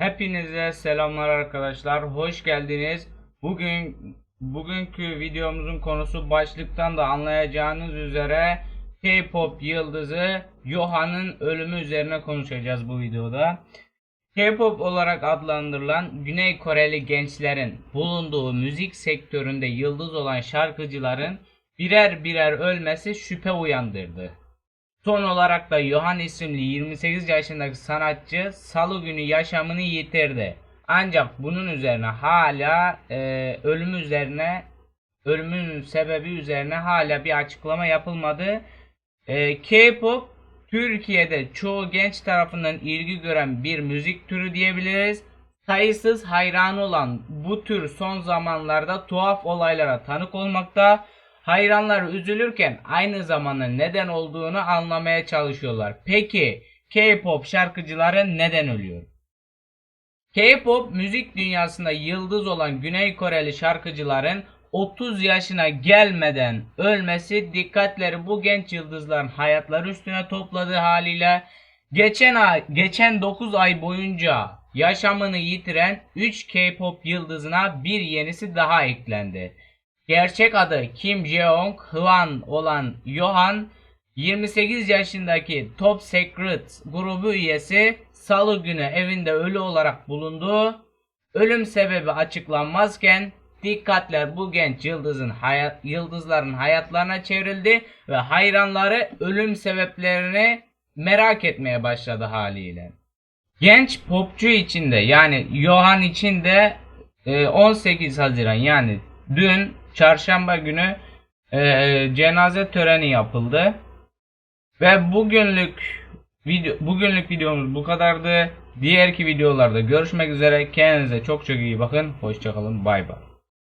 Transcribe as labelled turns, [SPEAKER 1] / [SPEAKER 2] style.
[SPEAKER 1] Hepinize selamlar arkadaşlar. Hoş geldiniz. Bugün bugünkü videomuzun konusu başlıktan da anlayacağınız üzere K-pop yıldızı Yohan'ın ölümü üzerine konuşacağız bu videoda. K-pop olarak adlandırılan Güney Koreli gençlerin bulunduğu müzik sektöründe yıldız olan şarkıcıların birer birer ölmesi şüphe uyandırdı. Son olarak da Johan isimli 28 yaşındaki sanatçı salı günü yaşamını yitirdi. Ancak bunun üzerine hala e, ölümü üzerine ölümün sebebi üzerine hala bir açıklama yapılmadı. E, K-pop Türkiye'de çoğu genç tarafından ilgi gören bir müzik türü diyebiliriz. Sayısız hayranı olan bu tür son zamanlarda tuhaf olaylara tanık olmakta. Hayranlar üzülürken aynı zamanda neden olduğunu anlamaya çalışıyorlar. Peki K-pop şarkıcıları neden ölüyor? K-pop müzik dünyasında yıldız olan Güney Koreli şarkıcıların 30 yaşına gelmeden ölmesi dikkatleri bu genç yıldızların hayatları üstüne topladığı haliyle geçen ay geçen 9 ay boyunca yaşamını yitiren 3 K-pop yıldızına bir yenisi daha eklendi. Gerçek adı Kim Jeong Hwan olan Yohan 28 yaşındaki Top Secret grubu üyesi salı günü evinde ölü olarak bulundu. Ölüm sebebi açıklanmazken dikkatler bu genç yıldızın hayat yıldızların hayatlarına çevrildi ve hayranları ölüm sebeplerini merak etmeye başladı haliyle. Genç popçu içinde yani Johan içinde 18 Haziran yani dün çarşamba günü e, cenaze töreni yapıldı. Ve bugünlük video bugünlük videomuz bu kadardı. Diğerki videolarda görüşmek üzere. Kendinize çok çok iyi bakın. Hoşçakalın. Bay bay.